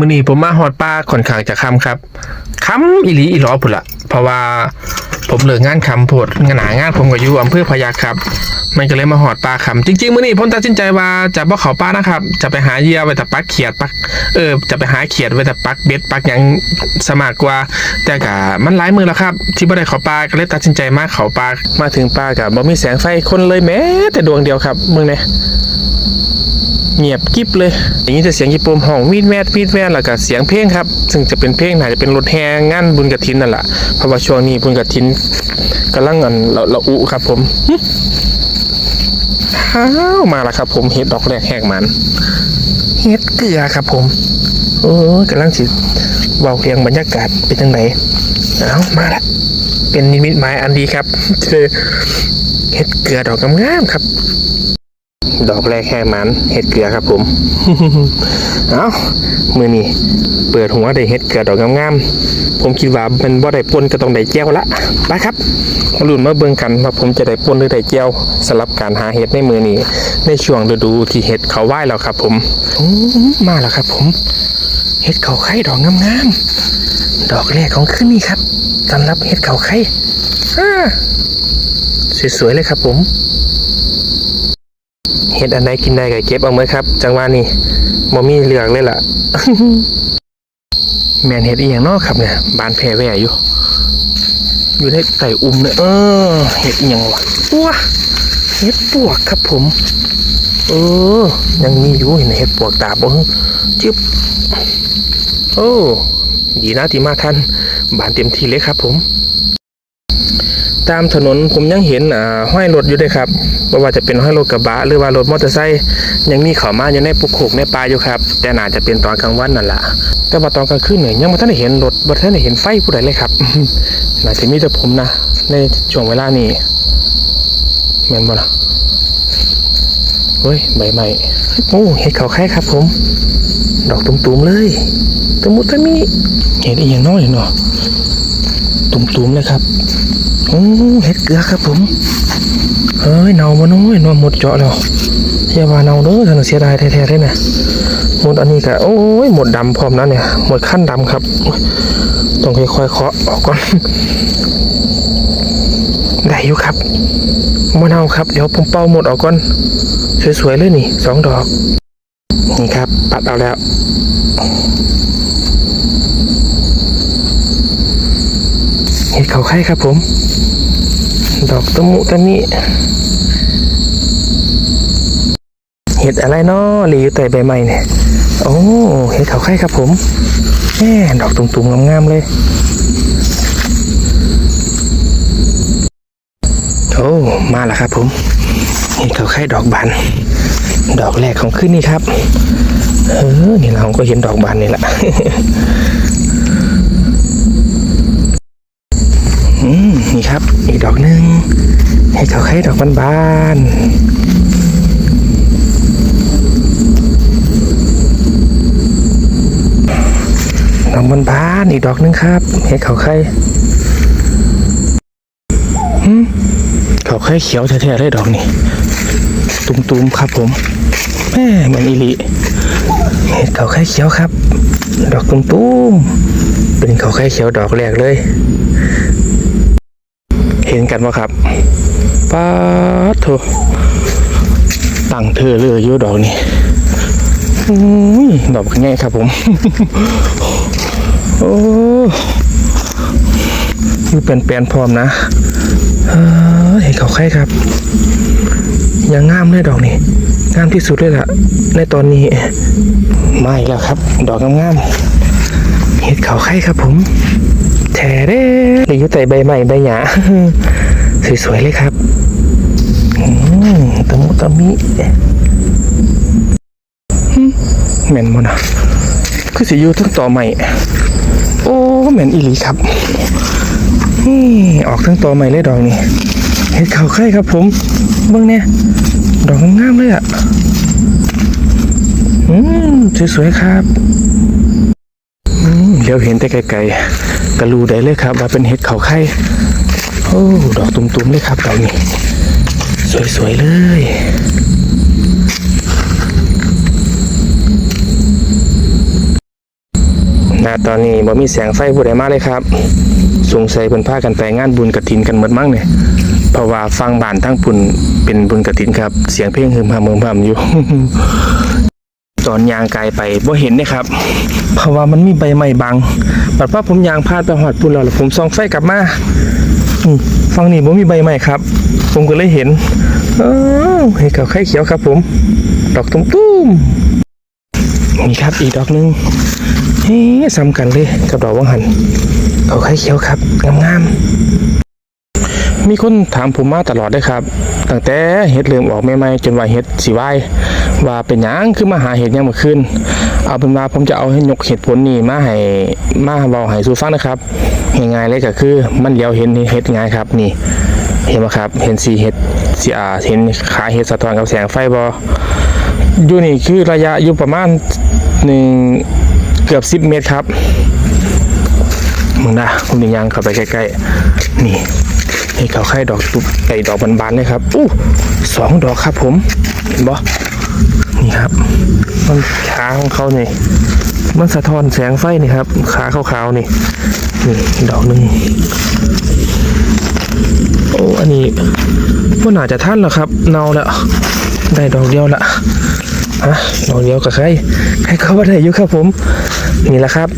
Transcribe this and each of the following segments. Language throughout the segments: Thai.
มื้อนี้ผมมาฮอดป่าค่อนข้างจะค่ำครับค่ำอีหลีอีหลอพุ่นละเพราะว่า ผมเลิกงานคำโพดงานหนางานผมก็อยู่อำเภอพยัครับ มันก็เลยมาหอดปลาคำจริงๆมื้อนี้ผมตัดสินใจว่าจะบ่เขาป่านะครับ จะไปหาเหยื่อไว้แต่ปักเขียดปักเออจะไปหาเขียดไว้แต่ปักเบ็ดปักหยังสมากกว่า แต่ก็มันหลายมือแล้วครับ ที่บ่ได้เขาป่าก็เลยตัดสินใจมาเขาป่ามาถึงป่าก็บ่มีแสงไฟคนเลยแม้แต่ดวงเดียวครับมึงเนี่ยเงียบกริบเลย อย่างนี้จะเสียงญี่ปุ่มห้องวีดแวดวีดแวดแล้วก็เสียงเพลงครับ ซึ่งจะเป็นเพลงน่าจะเป็นรถแห่งานบุญกฐินนั่นแหละเพราะว่าช่วงนี้บุญกฐินกำลังอันละละอุครับผมหึอ้าวมาแล้วครับ ผมเห็ดดอกแรกแหกมันเห็ดเกลือครับ ผม โอ้ยกำลังสิเบาเรียงบรรยากาศเป็นจังไดเอามาละเป็นนิมิตหมายอันดีครับเจอเห็ดเกลือดอกงามๆครับ ดอกแรกแค่มันเห็ดเกลือครับผม เอามือนี้เปิดหัวได้เห็ดเกลือดอกงามๆ ผมคิดว่ามันบ่ได้ปนก็ต้องได้แก้วละไปครับมาลุ้นมาเบิ่งกันว่าผมจะได้ปนหรือได้แก้วสำหรับการหาเห็ดในมือนี้ในช่วงฤดูที่เห็ดเขาไหว้แล้วครับผมมาแล้วครับผมเห็ดเขาไข่ดอกงามๆดอกแรกของขึ้นนี่ครับสำหรับเห็ดเขาไข่สวยๆเลยครับผม เห็ดอันใดกินได้ก็เก็บเอาไว้ครับ จังหวะนี้บ่มีเหลืองเลยล่ะ แมนเห็ดอีหยังเนาะครับเนี่ยบานแพรแว่อยู่ อยู่ในไต่อุ้มเนี่ยเออเห็ดอีหยังวะว้าเห็ดปวกครับผม เออ ยังมีอยู่เห็นเห็ดปวกตาบ่จึ๊บโอ้ดีนะที่มาทันบานเต็มที่เลยครับผม ตามถนนผมยังเห็นห้อยรถอยู่ด้วยครับไม่ว่าจะเป็นห้อยรถกระบะหรือว่ารถมอเตอร์ไซค์ยังมีเขามาอยู่ในปุกโขกในป่าอยู่ครับ แต่น่าจะเป็นตอนกลางวันนั่นแหละแต่ว่าตอนกลางคืนเนี่ยยังไม่ทันได้เห็นรถไม่ทันได้เห็นไฟผู้ใดเลยครับน่าจะมีแต่ผมนะ ในช่วงเวลานี้แม่นบ่ล่ะเฮ้ยใบไม้โอ้เห็ดเขาไข่ครับ ผม ดอกตุ่มๆเลยตะมุตะมิเห็ดอีกอย่างน้อยเนาะตุ่มๆเลยครับโอ้เห็ดเกลือครับผมเฮ้ยเน่ามาน้อยเนอนหมดเจาะแล้วอย่าว่าเน่าเด้อท่านเสียดายแท้ๆเลยนะหมดอันนี้ก็โอ้ยหมดดำพร้อมนั้นเนี่ยหมดขั้นดำครับต้องค่อยๆเคาะออกก่อนได้อยู่ครับมะนาวครับ เดี๋ยวผมเป่าหมดออกก่อน สวยๆเลยนี่สองดอก นี่ครับ ปัดเอาแล้ว เห็ดเขาไข่ครับผม ดอกตะมุตะมิเห็ดอะไรเนาะหลีอยู่ใต้ใบไม้เนี่ยโอ้เห็ดเขาไข่ครับผมแม่ดอกตุ่มๆงามๆเลยโอ้มาแล้วครับผมเห็ดเขาไข่ดอกบานดอกแรกของขึ้นนี่ครับเออนี่เราก็เห็นดอกบานนี่แหละ อีกดอกหนึ่งให้เขาไข่ดอกบานๆดอกบานๆอีกดอกหนึ่งครับให้เขาไข่หืมเขาไข่เขียวแท้ๆเลยดอกนี่ตุ่มๆครับผมแม่แมันอีหลีเห็ดเขาไข่เขียวครับ ดอกตุ่มๆเป็นเขาไข่เขียวดอกแรกเลย นกันว่าครับป้าดโถตั้งเธอเลยอยู่ดอกนี่อุ้ดอกง่ายครับผม โอ้มีเป็นแปลนพร้อมนะเห็นเขาไข่ครับ ยังงามเลยดอกนี่งามที่สุดเลยล่ะ ในตอนนี้ไมาอีกแล้วครับ ดอกงามๆเห็ดเขาไข่ครับผม แถเด้หรืออยู่ใต้ใบไม้ใบหญ้าสวยๆเลยครับตะมุตะมิเหม่นบ่นะคือสิอยู่ทั้งต่อใหม่ โอ้แม่นอีหลีครับนี่ออกทั้งต่อใหม่เลยดอกนี่เห็ดเขาไข่ครับผมเบิ่งเนี่ยดอกงามเลยอะ อืมสวยๆครับ ดี๋ยวเห็นแต่ไกลๆก็รู้ได้เลยครับ ว่าเป็นเห็ดเขาไข่โอ้ดอกตุ่มๆเลยครับดอกนี้สวยๆเลยณตอนนี้บ่มีแสงไฟผู้ใดมาเลยครับสงสัยเพิ่นพากันไปงานบุญกฐินกันหมดมั้งเนี่ยเพราะว่าฟังบ้านทั้งปุ่นเป็นบุญกฐินครับ เสียงเพลงฮึมฮามฮึมฮามอยู่ ตอนยางไกลไปบ่เห็นนะครับ เพราะว่ามันมีใบไม้บังบัดว่าผมยางพลาดไปหอดปุ่นแล้วแล้วผมส่องไฟกลับมาฟังนี่บ่มีใบไม้ครับ ผมก็เลยเห็นอ้าวเห็ดขาไข่เขียวครับ ผม ดอกตุ้มตุ้มๆนี่ครับอีกดอกหนึงเฮ้ซ้ำกันเลยกับดอกวังหันขาไข่เขียวครับงามๆมีคนถามผมมาตลอดเลยครับตั้งแต่เห็ดเริ่มออกใหม่ๆจนว่าเห็ดสิว ว่าเป็นหยังคือมาหาเห็ดยังเมื่อคืนเอาเป็นว่าผมจะเอาให้ยกเหตุผลนี้มาให้มาเบาให้สู่ฟังนะครับง่ายๆเลยก็คือมันเลี้ยวเห็นเห็ดง่ายครับนี่เห็นไหมครับ เห็นสีเห็ดสีอาเห็นขาเห็ดสะท้อนกับแสงไฟบออยู่นี่คือระยะอยู่ประมาณหนึ่งเกือบสิบเมตรครับมึงนะผมดึงยางเข้าไปใกล้ๆนี่ให้เขาไข่ดอกตุบไอดอกบานๆเลยครับอู้สองดอกครับผมเห็นบ่ นี่ครับมันขาของเขานี่มันสะท้อนแสงไฟนี่ครับ ขาขาวๆนี่นี่ดอกหนึ่งโอ้อันนี้ว่าน่าจะท่านแล้วครับ เนาแล้วได้ดอกเดียวละฮะดอกเดียวกับใครใครเขาว่าได้อยู่ครับผม นี่แหละครับ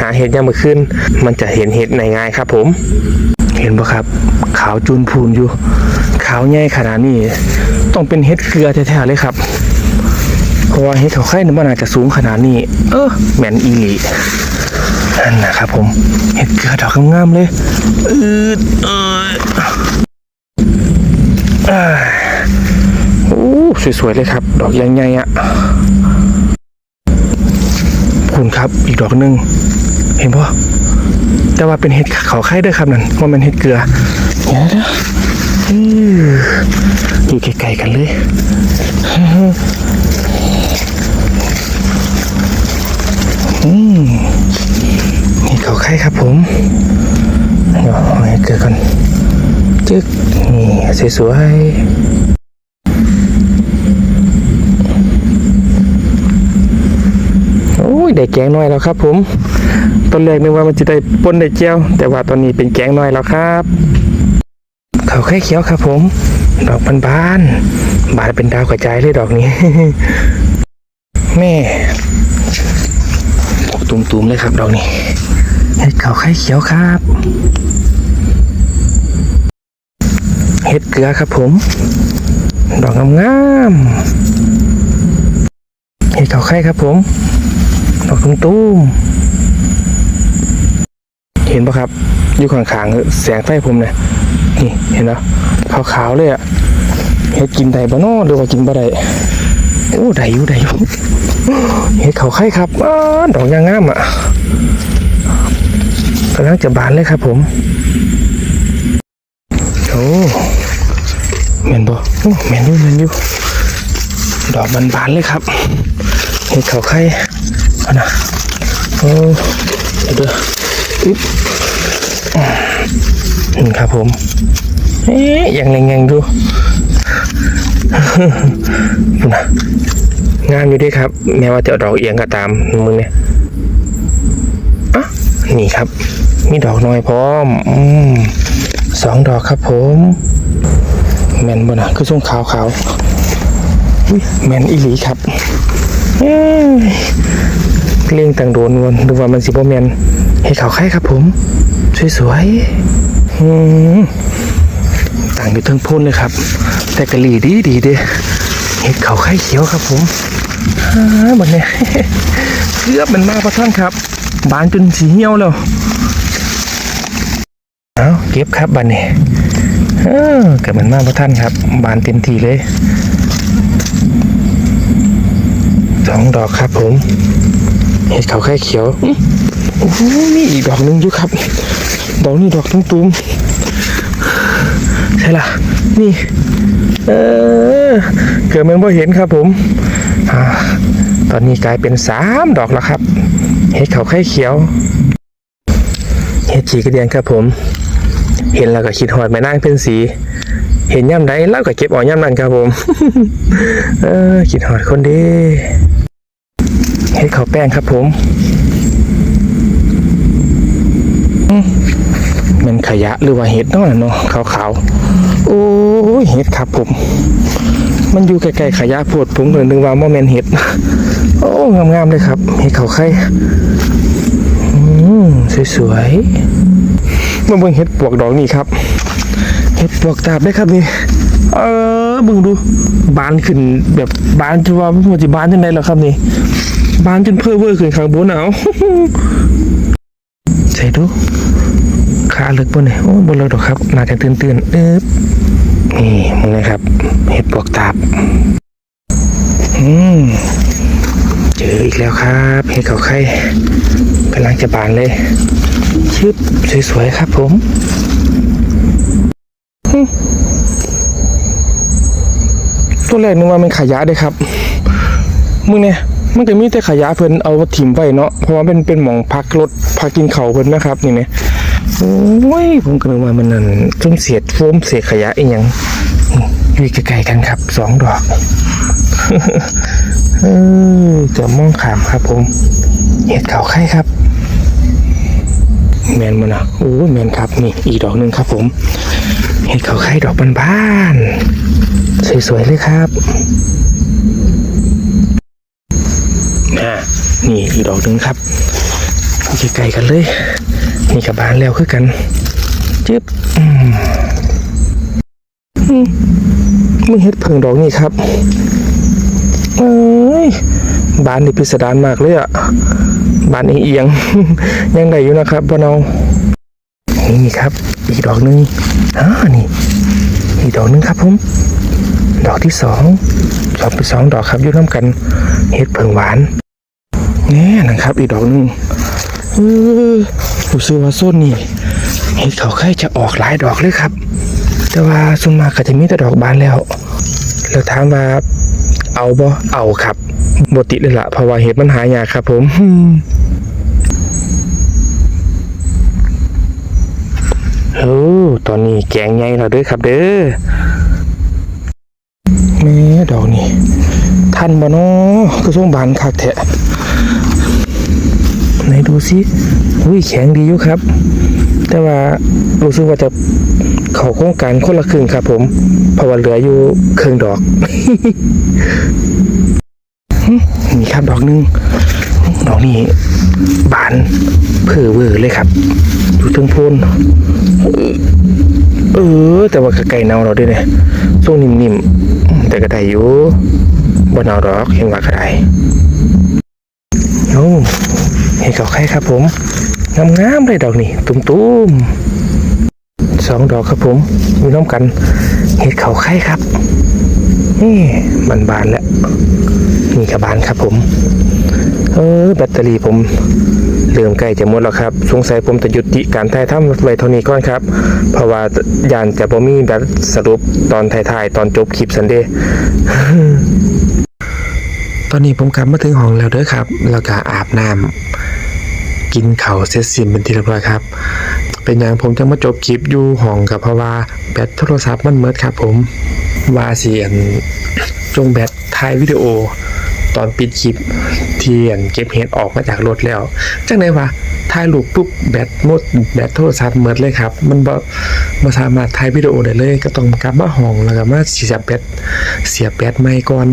หาเห็ดยามมื่อคืนมันจะเห็นเห็ดในง่ายครับ ผม เห็นปะครับ ขาวจูนพูนอยู่ ขาวใหญ่ขนาดนี้ ต้องเป็นเห็ดเกลือแท้ๆเลยครับ ราะว่าเห็ดเขาไข่นี่มันอาจจะสูงขนาดนี้ เออแมนอีหลีนั่นนะครับผมเห็ดเกลือดอกงามๆเลยอืดเอยอ่าโอ้สวยๆเลยครับ ดอกใหญ่ๆอะคุณครับอีกดอกหนึ่งเห็นปะแต่ว่าเป็นเห็ดเขาไข่ด้วยครับนั่นว่ามันเห็ดเกลือเดี๋ยวนะอื้ออยู่ไกลๆกันเลย อืมเขาไข่ครับผมเดี๋ยวเอาเห็ดเกลือกันจึ๊กนี่สวยๆโอ้ยได้แกงน้อยแล้วครับผมตอนแรกนึกว่ามันจะได้ป้นได้เจียวแต่ว่าตอนนี้เป็นแกงน้อยแล้วครับเขาไข่เขียวครับผม ดอกบานบานๆบานเป็นดาวกระจายเลยดอกนี้ แม่ ตุ่มๆเลยครับดอกนี้เห็ดเขาไข่เขียวครับ เห็ดเกลือครับผม ดอกงามๆเห็ดเขาไข่ครับผม ดอกตุ้มๆเห็นปะครับ อยู่ข้างๆแสงไฟผมเนี่ยนี่เห็นแล้วขาวๆเลยอะเห็ดกินได้บ่เนอหรือว่ากินบ่ได้ โอ้ได้อยู่ได้อยู่เห็ดเขาไข่ครับอดอกยางงามอะกำลังจะบานเลยครับผม โอ้แม่นบ่โอ้แม่นอยู่แม่นอยู่ ดอกบานๆเลยครับ เห็ดเขาไข่เอานะโอ้เด้ออึ๊บอืมครับผม เอ๊ะยังแรงๆดูดูนะ งามอยู่ด้วยครับ แม้ว่าจะเอาดอกเอียงก็ตามมึงเนี่ยอะนี่ครับ มีดอกน้อยพร้อมอมสองดอกครับผมแมนบนะคือช่วงขาวขาวๆแมนอีหลีครับเอ้ยเลี้ยงต่างโดนวนดูว่ามันสิบแมนให้เขาไข่ครับผม สวยๆอืมางอยู่ทั้งพุ่นเลยครับ แต่กะหรี่ดีดีเด้เห็ดเขาไข่เขียวครับผมฮ่าบนเนี่ยเกือบมันมากพระท่านครับ บานจนสีเหี่ยวแล้วเอาเก็บครับบันเนี่ยเออเกิดมันมากพระท่านครับ บานเต็มทีเลยสองดอกครับผม เห็ดเขาไข่เขียวโอ้โหนี่อีกดอกหนึ่งอยู่ครับ ดอกนี้ดอกตุ้มตุ้ม ใช่ล่ะ นี่ เออ เกิดมันบ่เห็นครับผมอตอนนี้กลายเป็นสามดอกแล้วครับ เห็ดเขาไข่เขียว เห็ดขีกระเดียนครับผม เห็นแล้วก็คิดหอดแม่นางเป็นสี เห็นย่ำใดแล้วก็เก็บออกย่ำนั้นครับผม เออคิดหอดคนดีเห็ดเขาแป้งครับผมอื มมันขยะหรือว่าเห็ดเนาะน่ะเนาะขาวๆ โอ้ยเห็ดครับผม มันอยู่ใกล้ๆขยะโพดผมเลยนึกว่าโมเมนเห็ด โอ้งามๆเลยครับเห็ดเขาไข่อืมสวยๆมาเบิ่งเห็ดปวกดอกนี่ครับ เห็ดปวกตาบได้ครับนี่ เออเบิ่งดู บานขึ้นแบบบานจะว่ามันจะบานจังไดล่ะครับนี่ บานจนเพ้อเวอร์ขึ้นข้างบนเอาใส่ดู ขาลึกบนเนี่ยโอ้บนเราดอกครับน่าจะตื่นตื่นเอ๊บนี่มึงนะครับ เห็ดปวกตาบอืมเจออีกแล้วครับ เห็ดเขาไข่กำลังจะบานเลยชึบสวยๆครับผมตัวแรกนึกว่ามันขยะเด้ครับมึงเนี่ยมันก็มีแต่ขยะเพิ่นเอาถิ่มไว้เนาะเพราะว่าเป็นเป็นหมองพักรถพักกินเขาเพิ่นนะครับนี่เนี่ย โอ้ย ผมก็นึกว่ามันนั่นจุ่มเศษโฟมเศษขยะอีหยังอยู่ใกล้ๆกันครับสองดอกเออจะมองขามครับผม เห็ดเขาไข่ครับ แมนมันนะโอ้ยแมนครับนี่อีกดอกหนึ่งครับผม เห็ดเขาไข่ดอกบ้านๆสวยๆเลยครับนี่อีกดอกหนึ่งครับใกล้ๆกันเลย นี่กับบานแล้วคือกันจึ๊บอืมอืมมึงเห็ดเพิงดอกนี่ครับเอ้ยบ้านนี่พิสดารมากเลยอะบ้านเอียงยังได้อยู่นะครับพ่อน้องนี่ครับ อีกดอกหนึ่งอ่านี่ อีกดอกหนึ่งครับผมดอกที่สองสองเป็นสองดอกครับยู่น้ำกันเห็ดเผิงหวานนี่นะครับ อีกดอกหนึ่งเออ รู้สึกว่าส้นนี่เห็ดเขาไข่จะออกหลายดอกเลยครับ แต่ว่าส่วนมากก็จะมีแต่ดอกบานแล้ว แล้วถามว่าเอาบ่เอาครับบติเลยละเพราะว่าเห็ดมันหายากครับผมโอ้ตอนนี้แกงใหญ่แล้วด้อครับเด้อแม่ดอกนี่ทันบ่เนาะก็ส่งบานคักแทะไหนดูสิ อุ้ยแข็งดีอยู่ครับ แต่ว่ารู้สึกว่าจะเข้าโครงการคนละครึ่งครับผมเพราะว่าเหลืออยู่ครึ่งดอกนี่ครับดอกหนึงดอกนี้บานเผื่อเวอร์เลยครับ อยู่ทึงโพนเออ แต่ว่าก็ไก่เน่าเราด้วยเนี่ยทรงนิ่มๆ แต่ก็ได้อยู่บ่เน่าดอกเห็นว่าก็ได้โอ้เห็ดเขาไข่ครับผม งามๆเลยดอกนี่ตุ้มๆสองดอกครับผมมีน้ำกันเห็ดเขาไข่ครับ นี่มันบานแล้วนี่กระบานครับผม เออแบตเตอรี่ผมเริ่มใกล้จะหมดแล้วครับ สงสัยผมจะหยุดติการถ่ายทำไว้เท่านี้ก่อนครับ เพราะว่ายานจะบ่มีแบตสรุปตอนถ่ายๆตอนจบคลิปสันเดย์ตอนนี้ผมกลับมาถึงห้องแล้วเด้อครับ แล้วก็อาบน้ำ กินเข้าเสร็จสิ้นเป็นที่เรียบร้อยครับ เป็นอย่างผมจะมาจบคลิปอยู่ห้องกับเพราะว่าแบตโทรศัพท์มันเมิดครับผมว่าเสียนจงแบตถ่ายวิดีโอ ตอนปิดคลิปเที่อันเก็บเห็ดออกมาจากรถแล้ว จังไดวะถ่ายรูปปุ๊บแบตหมดแบตโทรศัพท์หมดเลยครับ มันบ่บ่สามารถถ่ายวิดีโอได้เลย ก็ต้องกลับมาห้องแล้วก็มาเสียบแบตเสียบแบตใหม่ก่อน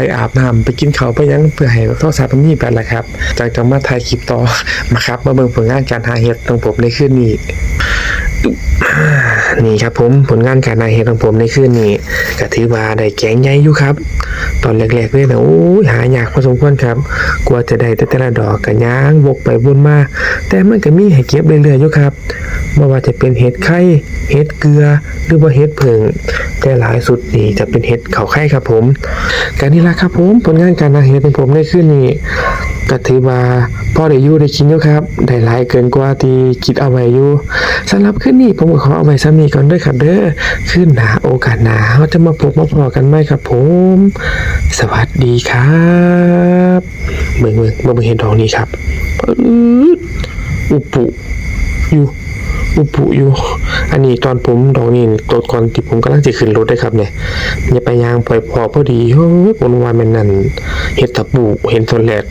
ไปอาบน้ำไปกินข้าวไปยังเพื่อให้โทรศัพท์มันมีแบตแหละครับ จากจังมาถ่ายคลิปต่อมาครับมาเบิ่งผลงานการหาเห็ดของผมในคืนนี้ นี่ครับผมผลงานการนายเฮ็ดของผมในคืนนี้ก็ถือว่าได้แกงใหญ่อยู่ครับ ตอนแรกๆเลยนะโอ้ยหายากพอสมควรครับกว่าจะได้แต่แต่ละดอกก็ย่างวกไปวนมา แต่มันก็มีให้เก็บเรื่อยๆอยู่ครับไม่ว่าจะเป็นเห็ดไข่เห็ดเกลือหรือว่าเห็ดเผิงแต่หลายสุดนี่จะเป็นเห็ดเขาไข่ครับผมการนี้ละครับผมผลงานการนายเฮ็ดของผมในคืนนี้ ก็ถือว่าพ่อได้อยู่ได้กินอยู่ครับ ได้หลายเกินกว่าที่คิดเอาไว้อยู่สำหรับคืนนี้ผมขอเอาไว้ซ้ำนี้ก่อนด้วยครับเด้อขึ้นหนาโอกาสหนาเราจะมาพบมาพอกันไหมครับผม สวัสดีครับเบิ่งเบิ่งมาเบิ่งเห็นทองนี้ครับอุปุอยู่ อุปุอยู่ อันนี้ตอนผมดอกนี่ตดก่อนที่ผมกำลังจะขึ้นรถได้ครับเนี่ยอย่าไปยางปล่อยพอพอดีเฮ้ยผมว่ามันนั่นเห็ดตะปูเห็นตอนแรก